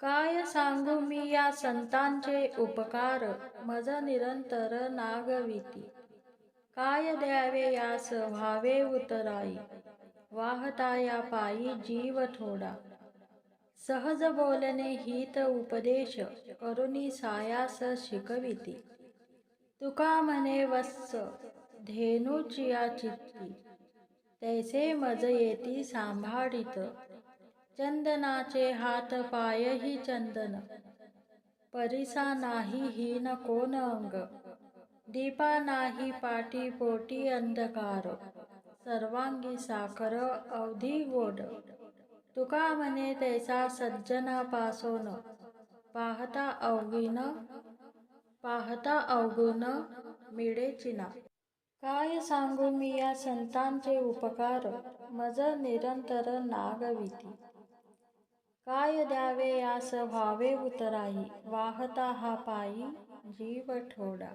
काय सांगू मी या संतांचे उपकार? मज निरंतर नागविती. काय द्यावे यास व्हावे उतराई? वाहता या पायी जीव थोडा. सहज बोलणे हित उपदेश करुणी सायास शिकविती. तुका म्हणे वत्स धेनुची या चित्ती. तैसे मज येती सांभाळीत. चंदनाचे हात पायही चंदन. परिसा नाही हीन कोण अंग. दीपा नाही पाटी पोटी अंधकार. सर्वांगी साखर अवधी गोड. तुका म्हणे तैसा सज्जनापासोन पाहता अवगुण पाहता अवगुण मिळे चिना. काय सांगू मी या संतांचे उपकार? मज निरंतर नागविती. काय द्यावे यास व्हावे उतराई वाहता हा पायी जीव ठोडा.